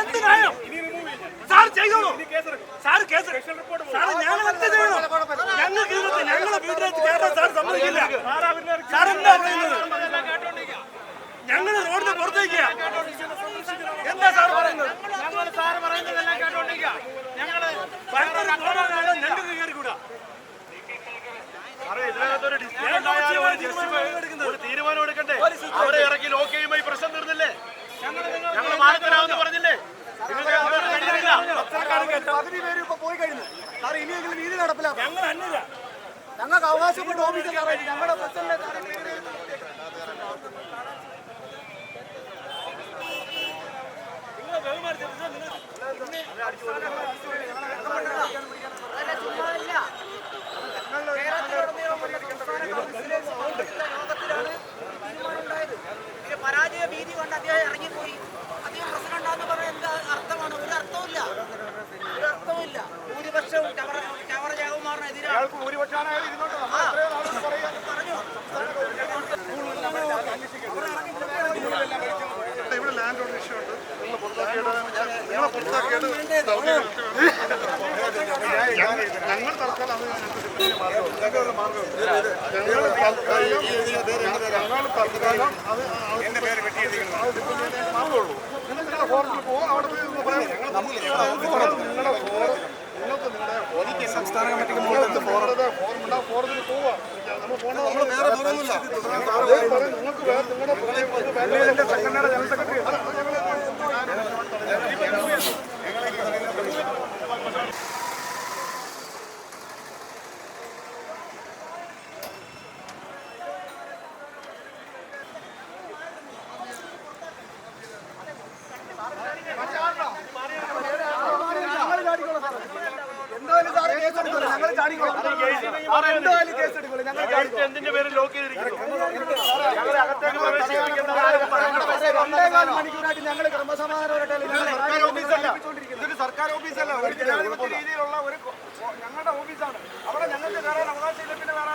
എന്ത് ന്യായം സാർ ചെയ്തോളൂ. സാർ കേസ് സാർ ഞങ്ങൾ എന്ത് ചെയ്യണം. ഞങ്ങൾക്ക് ഇതിനകത്ത് ഞങ്ങളെ വീട്ടിലേക്ക് കയറാൻ സാർ സമ്മതിക്കില്ല. സാർ എന്താ പറയുന്നത്? ഞങ്ങൾ റോഡിന് പുറത്തേക്ക്. എന്താ സാർ പറയുന്നത്? സാർ പറയുന്നതെല്ലാം കേട്ടോണ്ടിരിക്കുക ഞങ്ങൾ അന്നില്ല ഞങ്ങൾക്ക് അവകാശപ്പെട്ട കയറാൻ ഞങ്ങളുടെ പ്രസിഡന്റ് പരാജയ ഓൺ ഇഷ്യൂ ഉണ്ട് നിങ്ങൾ പുറത്താക്കിയത് നിങ്ങളെ പുറത്താക്കിയത് ദൗത്യം ഞങ്ങൾ തൽക്കാലം അത് ഞങ്ങൾക്ക് മാർഗമുണ്ട് ഞങ്ങൾ തൽക്കാലം ഞങ്ങൾ തൽക്കാലം അത് എന്റെ പേര് വെട്ടി മാർഗമുള്ളൂ നിങ്ങൾ നിങ്ങളുടെ ഫോറത്തിൽ പോകും അവിടെ പോയി നിങ്ങൾക്ക് നിങ്ങളുടെ സംസ്ഥാന കമ്മിറ്റിക്ക് നിങ്ങൾക്ക് വേറെ നിങ്ങളുടെ ജനറൽ സെക്രട്ടറി എന്തായാലും സാർ കേസ് എടുക്കുമല്ലോ ഞങ്ങൾ ചാടിക്കോളാം സാർ എന്തായാലും കേസ് എടുക്കുമല്ലോ ഞങ്ങൾ ചാടിക്കോളാം എന്തിന്റെ പേരിൽ ലോക്ക് ചെയ്തിരിക്കുന്നു? ഞങ്ങൾ ക്രമസമാധാനമായിട്ട് സർക്കാർ ഓഫീസല്ല. ഇതൊരു സർക്കാർ ഓഫീസല്ല. ഒരു ജനാധിപത്യ രീതിയിലുള്ള ഒരു ഞങ്ങളുടെ ഓഫീസാണ് അവിടെ ഞങ്ങൾക്ക് കയറാൻ അവകാശമില്ല പിന്നെ വേറെ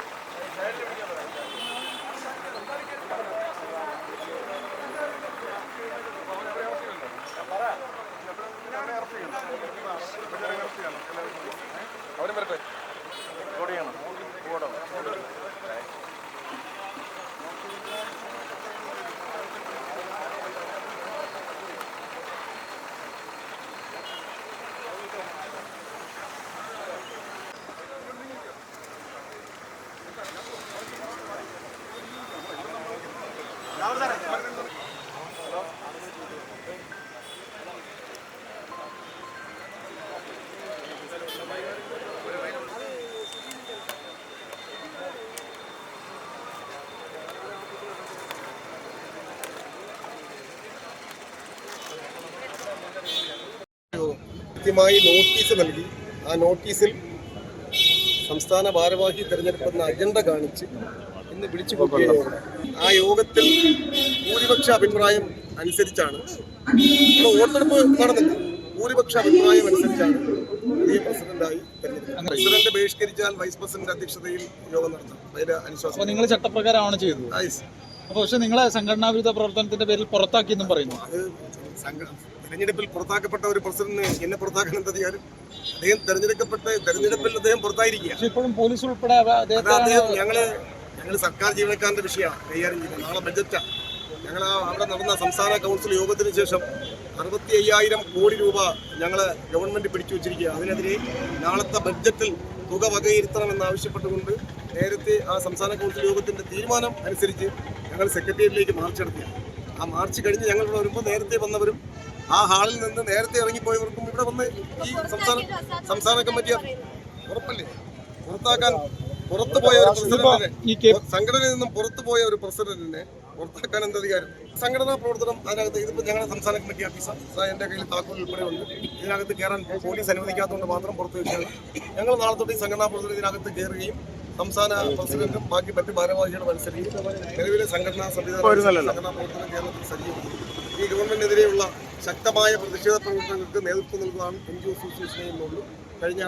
അവരും വരട്ടെ റെക്കോർഡ് ചെയ്യണം ഓടോ കൃത്യമായി നോട്ടീസ് നൽകി. ആ നോട്ടീസിൽ സംസ്ഥാന ഭാരവാഹി തിരഞ്ഞെടുപ്പെന്ന അജണ്ട കാണിച്ച് ഇന്ന് വിളിച്ചു കൂട്ടിയ ആ യോഗത്തിൽ ഭൂരിപക്ഷ അഭിപ്രായം അനുസരിച്ചാണ്. വോട്ടെടുപ്പ് നടന്നില്ല ഭൂരിപക്ഷ അഭിപ്രായം അനുസരിച്ചാണ് പുതിയ പ്രസിഡന്റായി തെരഞ്ഞെടുക്കുന്നത്. പ്രസിഡന്റ് ബഹിഷ്കരിച്ചാൽ വൈസ് പ്രസിഡന്റ് അധ്യക്ഷതയിൽ യോഗം നടത്താം. അതിന്റെ അനുശ്വാസം നിങ്ങൾ ചട്ടപ്രകാരമാണ് ചെയ്തത്. അപ്പൊ പക്ഷെ നിങ്ങളെ സംഘടനാ വിരുദ്ധ പ്രവർത്തനത്തിന്റെ പേരിൽ പുറത്താക്കിയെന്നും പറയുന്നു. അത് തെരഞ്ഞെടുപ്പിൽ പുറത്താക്കപ്പെട്ട ഒരു പ്രസിഡന്റിന് എന്നെ പുറത്താക്കാൻ എന്ത് അധികാരം. അദ്ദേഹം തെരഞ്ഞെടുക്കപ്പെട്ട് തെരഞ്ഞെടുപ്പിൽ അദ്ദേഹം പുറത്തായിരിക്കുക. ഇപ്പോഴും പോലീസ് ഉൾപ്പെടെ ഞങ്ങൾ ഞങ്ങൾ സർക്കാർ ജീവനക്കാരന്റെ വിഷയമാണ്. കൈകാര്യം ചെയ്യുന്നത് നാളെ ബജറ്റാണ് ഞങ്ങൾ അവിടെ നടന്ന സംസ്ഥാന കൗൺസിൽ യോഗത്തിന് ശേഷം അറുപത്തി അയ്യായിരം കോടി രൂപ ഞങ്ങൾ ഗവൺമെന്റ് പിടിച്ചു വെച്ചിരിക്കുക അതിനെതിരെ നാളത്തെ ബഡ്ജറ്റിൽ തുക വകയിരുത്തണമെന്നാവശ്യപ്പെട്ടുകൊണ്ട് നേരത്തെ ആ സംസ്ഥാന കൗൺസിൽ യോഗത്തിന്റെ തീരുമാനം അനുസരിച്ച് ഞങ്ങൾ സെക്രട്ടേറിയറ്റിലേക്ക് മാർച്ച് നടത്തി ആ മാർച്ച് കഴിഞ്ഞ് ഞങ്ങൾ ഇവിടെ വരുമ്പോൾ നേരത്തെ വന്നവരും ആ ഹാളിൽ നിന്ന് നേരത്തെ ഇറങ്ങിപ്പോയവർക്കും ഇവിടെ വന്ന് ഈ സംസ്ഥാന സംസ്ഥാന കമ്മിറ്റി ഉറപ്പല്ലേ? പുറത്താക്കാൻ പുറത്തു പോയ ഒരു പ്രസിഡന്റിനെ സംഘടനയിൽ നിന്നും പുറത്തു പോയ ഒരു പ്രസിഡന്റിനെ പുറത്താക്കാൻ എന്ത് അധികാരം? സംഘടനാ പ്രവർത്തനം അതിനകത്ത് ഇതിപ്പോ ഞങ്ങളുടെ സംസ്ഥാന കമ്മിറ്റി ഓഫീസർ എന്റെ കയ്യിൽ താക്കോൽ ഉൾപ്പെടെ ഉണ്ട് ഇതിനകത്ത് കയറാൻ പോലീസ് അനുവദിക്കാത്തതുകൊണ്ട് മാത്രം പുറത്തു വെച്ചാൽ ഞങ്ങൾ നാളെ തൊട്ട് ഈ സംഘടനാ പ്രവർത്തനം ഇതിനകത്ത് കയറുകയും സംസ്ഥാന പ്രസിഡന്റും ബാക്കി മറ്റ് ഭാരവാഹികളും അനുസരിച്ച് നിലവിലെ സംഘടനാ സംവിധാനം സംഘടനാ പ്രവർത്തനം കേരളത്തിൽ സജീവമാണ് ഈ ഗവൺമെന്റിനെതിരെയുള്ള ശക്തമായ പ്രതിഷേധ പ്രവർത്തനങ്ങൾക്ക് നേതൃത്വം നൽകുന്നതാണ് എൻ ജി ഒ അസോസിയേഷനെന്നുള്ളൂ കഴിഞ്ഞ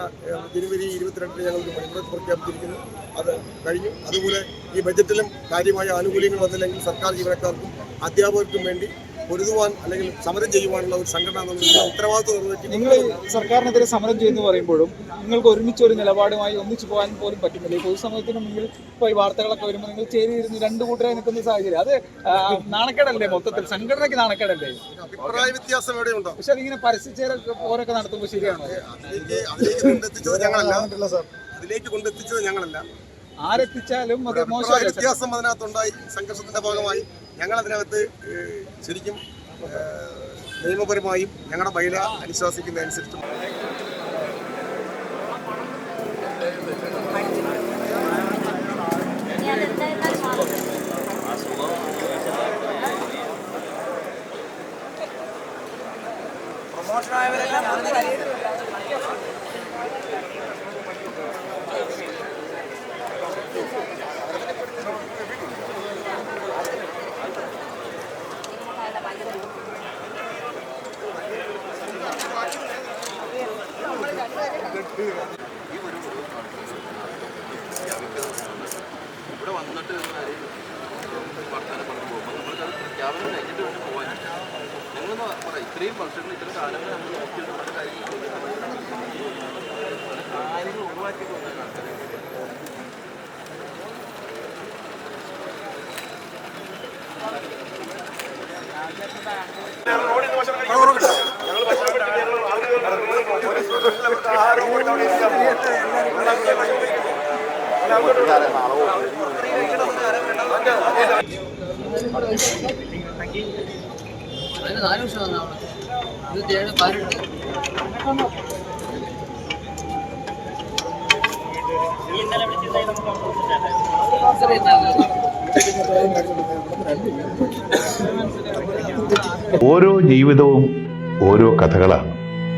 ജനുവരി ഇരുപത്തിരണ്ടിന് ഞങ്ങൾക്ക് പണിമുടക്ക് പ്രഖ്യാപിച്ചിരിക്കുന്നു അത് കഴിഞ്ഞു. അതുപോലെ ഈ ബജറ്റിലും കാര്യമായ ആനുകൂല്യങ്ങൾ വന്നില്ലെങ്കിൽ സർക്കാർ ജീവനക്കാർക്കും അധ്യാപകർക്കും വേണ്ടി പൊരുതുവാൻ അല്ലെങ്കിൽ സമരം ചെയ്യുവാനുള്ള ഒരു സംഘടന ഉത്തരവാദിത്വം നിങ്ങൾ സർക്കാരിനെതിരെ സമരം ചെയ്യുന്നു പറയുമ്പോഴും നിങ്ങൾക്ക് ഒരുമിച്ച് ഒരു നിലപാടുമായി ഒന്നിച്ചു പോകാൻ പോലും പറ്റുന്നില്ല. ഈ പൊതുസമൂഹത്തിന് മുന്നിൽ ഇപ്പോൾ ഈ വാർത്തകളൊക്കെ വരുമ്പോൾ നിങ്ങൾ ചേരിയിരുന്ന് രണ്ട് കൂട്ടരെ നിൽക്കുന്ന സാഹചര്യം. അത് നാണക്കേടല്ലേ മൊത്തത്തിൽ? സംഘടനയ്ക്ക് നാണക്കേടല്ലേ? അഭിപ്രായ വ്യത്യാസം എവിടെ ഉണ്ടോ പക്ഷെ അതിങ്ങനെ പരസ്യച്ചേര പോരൊക്കെ നടത്തുമ്പോൾ ശരിയാണോ? അതിലേക്ക് കൊണ്ടെത്തിച്ചത് ഞങ്ങളല്ല. അതിലേക്ക് കൊണ്ടെത്തിച്ചത് ഞങ്ങളല്ല. ആരെത്തിച്ചാലും അത് മോശം വ്യത്യാസം അതിനകത്തുണ്ടായി. സംഘർഷത്തിന്റെ ഭാഗമായി. ഞങ്ങൾ അതിനകത്ത് ശരിക്കും നിയമപരമായും ഞങ്ങളുടെ ബൈല അനുശാസിക്കുന്നതനുസരിച്ചും പ്രൊമോഷനായവരെല്ലാം ഇവിടെ വന്നിട്ട് വർത്തമാനം പറഞ്ഞു പോകുമ്പോൾ നമ്മൾക്കത് പ്രഖ്യാപനം കഴിഞ്ഞിട്ട് വേണം പോകാൻ ഞങ്ങളെന്ന് പറയാം ഇത്രയും ഫംഗ്ഷനിൽ ഇത്രയും കാലങ്ങൾ നമ്മൾ നോക്കിയിട്ട് പല കാര്യങ്ങൾ ഒഴിവാക്കിയിട്ട് വന്ന ആൾക്കാരെ ഓരോ ജീവിതവും ഓരോ കഥകളാണ്.